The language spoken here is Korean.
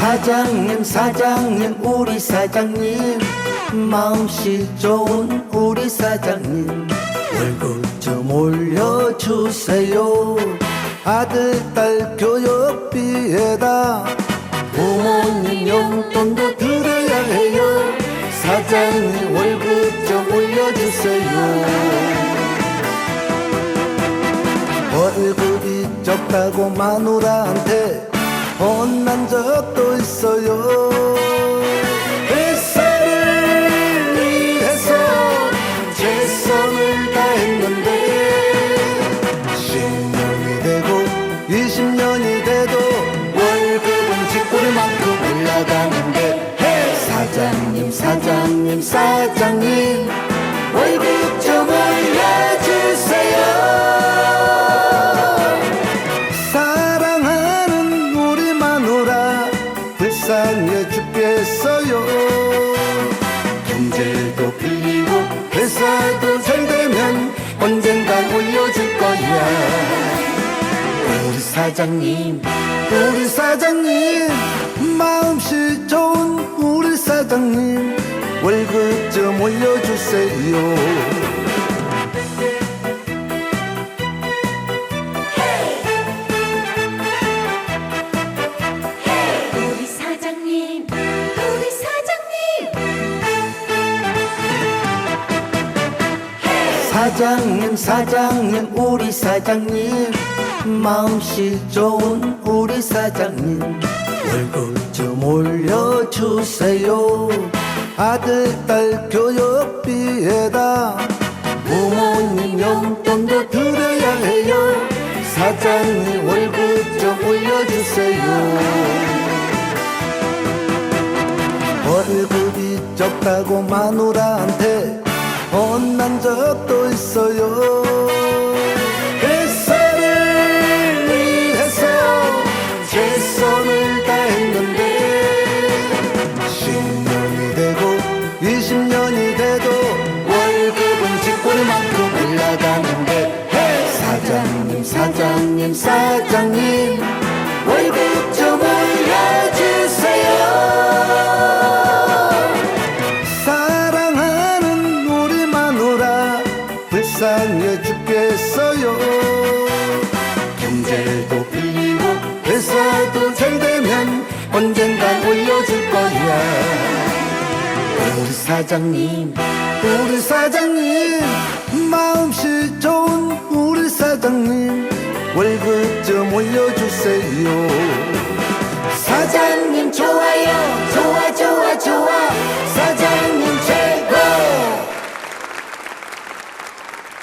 사장님 사장님 우리 사장님. 마음씨 좋은 우리 사장님. 월급 좀 올려주세요. 아들 딸 교육비에다 부모님 용돈도 드려야 해요. 사장님 월급 좀 올려주세요. 월급이 적다고 마누라한테 혼난 적도 있어요. 회사를 위해서 최선을 다했는데 10년이 되고 20년이 돼도 월급은 쥐꼬리만큼 올라가는데 사장님 사장님 사장님 불쌍해 죽겠어요. 경제도 빌리고 회사도 잘 되면 언젠간 올려줄 거야. 우리 사장님 우리 사장님 마음씨 좋은 우리 사장님 월급 좀 올려주세요 사장님 사장님 우리 사장님. 마음씨 좋은 우리 사장님. 월급 좀 올려주세요. 아들 딸 교육비에다 부모님 용돈도 드려야 해요. 사장님 월급 좀 올려주세요. 월급이 적다고 마누라한테 혼난 적도 있어요. 회사를 위해서 최선을 다했는데 10년이 되고 20년이 돼도 월급은 쥐꼬리만큼 올라가는데 사장님 사장님 사장님 불쌍해 죽겠어요? 경제도 빌리고 회사도 잘 되면 언젠간 올려줄 거야. 우리 사장님 우리 사장님 마음씨 좋은 우리 사장님 월급 좀 올려주세요. 사장님 좋아요